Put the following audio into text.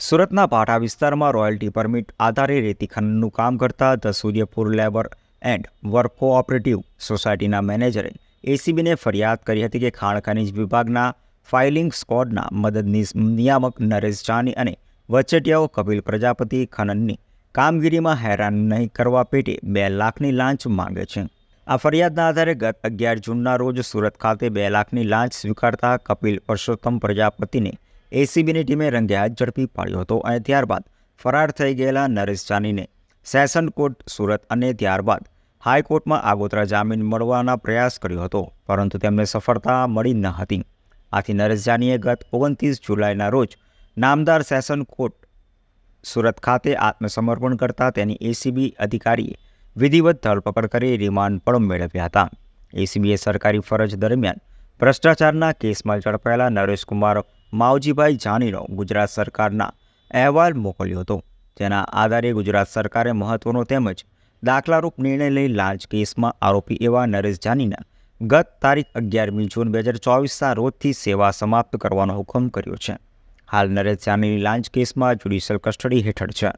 સુરતના પાટા વિસ્તારમાં રોયલ્ટી પરમિટ આધારે રેતી ખનનનું કામ કરતા the Suryapur labour and work cooperative સોસાયટીના મેનેજરે એસીબીને ફરિયાદ કરી હતી કે ખાણ ખનિજ વિભાગના ફાઇલિંગ સ્કોડના મદદનીશ નિયામક નરેશ જાની અને વચેટિયાઓ કપિલ પ્રજાપતિ ખનનની કામગીરીમાં હેરાન નહીં કરવા પેટે બે લાખની લાંચ માંગે છે. આ ફરિયાદના આધારે ગત અગિયાર જૂનના રોજ સુરત ખાતે બે લાખની લાંચ સ્વીકારતા કપિલ પરસોત્તમ પ્રજાપતિને એસીબીની ટીમે રંગે હાથ ઝડપી પાડ્યો હતો અને ત્યારબાદ ફરાર થઈ ગયેલા નરેશ જાનીને સેશન કોર્ટ, સુરત અને ત્યારબાદ હાઈકોર્ટમાં આગોતરા જામીન મળવાના પ્રયાસ કર્યો હતો, પરંતુ તેમને સફળતા મળી ન હતી. આથી નરેશ જાનીએ ગત ઓગણત્રીસ જુલાઈના રોજ નામદાર સેશન કોર્ટ, સુરત ખાતે આત્મસમર્પણ કરતા તેની એસીબી અધિકારીએ વિધિવત ધરપકડ કરી રિમાન્ડ પણ મેળવ્યા હતા. એસીબીએ સરકારી ફરજ દરમિયાન ભ્રષ્ટાચારના કેસમાં ઝડપાયેલા નરેશકુમાર માવજીભાઈ જાનીનો ગુજરાત સરકારના અહેવાલ મોકલ્યો હતો. જેના આધારે ગુજરાત સરકારે મહત્વનો તેમજ દાખલારૂપ નિર્ણય લઈ લાંચ કેસમાં આરોપી એવા નરેશ જાનીના ગત તારીખ અગિયારમી જૂન બે હજાર ચોવીસના રોજથી સેવા સમાપ્ત કરવાનો હુકમ કર્યો છે. હાલ નરેશ જાનીની લાંચ કેસમાં જ્યુડિશિયલ કસ્ટડી હેઠળ છે.